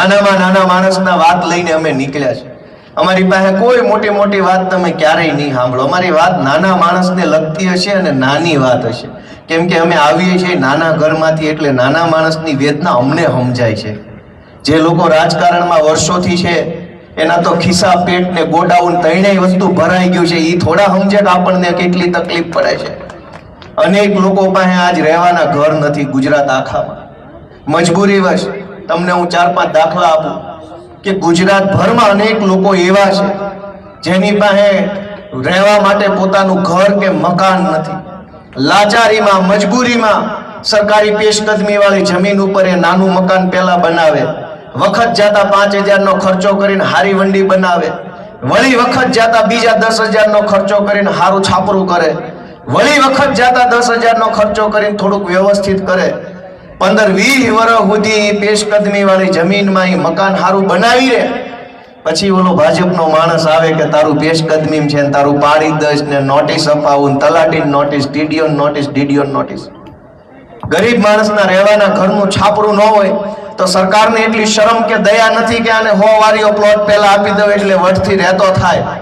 નાનામાં નાના માણસના વાત લઈને અમે નીકળ્યા છે અમારી પાસે કોઈ મોટી મોટી વાત તમે ક્યારેય નહીં સાંભળો. અમારી વાત નાના માણસને લગતી હશે અને નાની વાત હશે. કેમ કે અમે આવીએ છીએ નાના ઘરમાંથી એટલે નાના માણસની વેદના અમને સમજાય છે. જે લોકો રાજકારણમાં વર્ષોથી છે, એના તો ખિસ્સા, પેટ ને ગોડાઉન ત્રણેય વસ્તુ ભરાઈ ગયું છે. એ થોડા સમજે કે આપણને કેટલી તકલીફ પડે છે. અનેક લોકો પાસે આજ રહેવાના ઘર નથી ગુજરાત આખામાં. મજબૂરી વશ. તમને હું ચાર પાંચ દાખલા આપું કે ગુજરાત ભરમાં અનેક લોકો એવા છે જેની પાસે રહેવા માટે પોતાનું ઘર કે મકાન નથી. લાચારીમાં, મજબૂરીમાં સરકારી પેશકદમી વાળી જમીન ઉપર એ નાનું મકાન પહેલા બનાવે. વખત જાતા પાંચ હજારનો ખર્ચો કરીને હારી વંડી બનાવે. વળી વખત જાતા બીજા દસ હજારનો ખર્ચો કરીને હારું છાપરું કરે. વળી વખત જાતા દસ હજારનો ખર્ચો કરીને થોડુંક વ્યવસ્થિત કરે. પંદર વીસ વર્ષ સુધી પેશકદમી વાળી જમીનમાં એ મકાન સારું બનાવી રે પછી ઓલો ભાજપનો માણસ આવે કે તારું પેશકદમી છે ને તારું પાડી દસ ને નોટિસ અપાવું તલાટી notice TDO notice DDO notice. ગરીબ માણસના રહેવાના ઘરનું છાપરું ન હોય તો સરકારને એટલી શરમ કે દયા નથી કે આને હો વારીઓ પ્લોટ પહેલા આપી દો એટલે વટથી રહેતો થાય.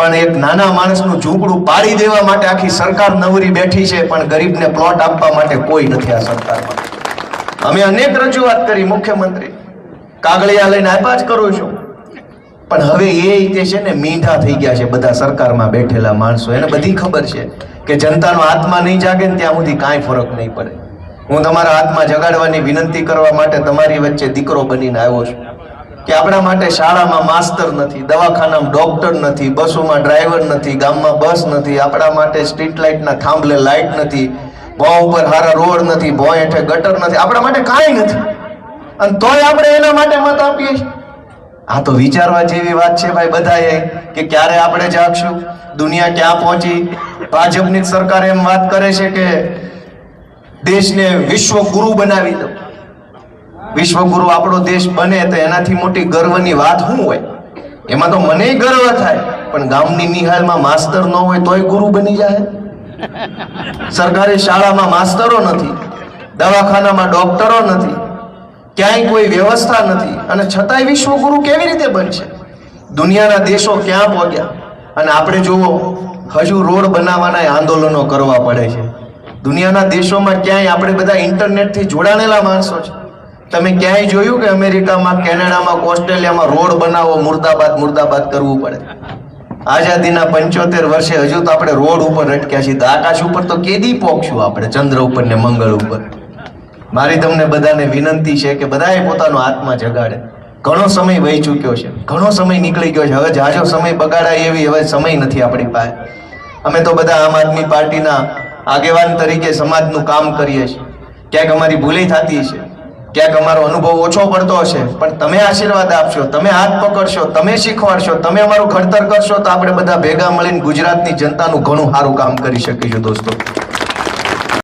પણ એક નાના માણસનું ઝૂંપડું પાડી દેવા માટે આખી સરકાર નવરી બેઠી છે, પણ ગરીબને પ્લોટ આપવા માટે કોઈ નથી આ સરકારમાં. અમે અનેક રજૂઆત કરી મુખ્યમંત્રી. કાગળિયા લઈને આપ્યા જ કરું છું. પણ હવે એ રીતે છે ને મીંઢા થઈ ગયા છે બધા સરકારમાં બેઠેલા માણસો. એને બધી ખબર છે કે જનતાનો આત્મા નહીં જાગે ને ત્યાં સુધી કાંઈ ફરક નહીં પડે. હું તમારા આત્મા જગાડવાની વિનંતી કરવા માટે તમારી વચ્ચે દીકરો બનીને આવ્યો છું. કે આપણા માટે શાળામાં માસ્તર નથી, દવાખાનામાં ડોક્ટર નથી, બસોમાં ડ્રાઈવર નથી, ગામમાં બસ નથી, આપણા માટે સ્ટ્રીટ લાઇટના થાંભલે લાઇટ નથી. ભો ઉપર હારા રોડ નથી ભો હેઠે ગટર નથી, આપણા માટે કાંઈ નથી. અને તોય આપણે એના માટે મત આપીએ આ તો વિચારવા જેવી વાત છે ભાઈ બધાએ, કે ક્યારે આપણે જાગશું? દુનિયા ક્યાં પહોંચી? ભાજપની સરકાર એમ વાત કરે છે કે દેશને વિશ્વ ગુરુ બનાવી દો. વિશ્વગુરુ આપણો દેશ બને તો એનાથી મોટી ગર્વની વાત શું હોય? એમાં તો મને ગર્વ થાય, પણ ગામની નિહાલમાં માસ્તર ન હોય તોય ગુરુ બની જાય. સરકારી શાળામાં માસ્તરો નથી, દવાખાનામાં ડોક્ટરો નથી, ક્યાંય કોઈ વ્યવસ્થા નથી અને છતાંય વિશ્વગુરુ કેવી રીતે બનશે? દુનિયાના દેશો ક્યાં પહોંચ્યા? અને આપણે જુઓ, હજુ રોડ બનાવવાના આંદોલનો કરવા પડે છે. દુનિયાના દેશોમાં ક્યાંય આપણે બધા ઇન્ટરનેટથી જોડાણેલા માણસો છે. તમે ક્યાંય જોયું કે અમેરિકામાં, કેનેડામાં ઓસ્ટ્રેલિયામાં રોડ બનાવો, મુર્દાબાદ મુર્દાબાદ કરવું પડે? આઝાદીના પંચોતેર વર્ષે હજુ તો આપણે રોડ ઉપર અટક્યા છીએ. આકાશ ઉપર તો કેદી પોકશું આપણે? ચંદ્ર ઉપર ને મંગળ ઉપર? મારી તમને બધાને વિનંતી છે કે બધાએ પોતાનો આત્મા જગાડે. ઘણો સમય વહી ચૂક્યો છે. ઘણો સમય નીકળી ગયો છે. હવે જાજો સમય બગાડાય એવી હવે સમય નથી આપણી પાસે. અમે તો બધા આમ આદમી પાર્ટીના આગેવાન તરીકે સમાજનું કામ કરીએ છીએ. ક્યાંક અમારી ભૂલી થતી છે. ક્યાંક અમારો અનુભવ ઓછો પડતો હશે, પણ તમે આશીર્વાદ આપશો, તમે હાથ પકડશો, તમે શીખવાડશો, તમે અમારું ઘડતર કરશો, તો આપણે બધા ભેગા મળીને ગુજરાતની જનતાનું ઘણું સારું કામ કરી શકીશું દોસ્તો.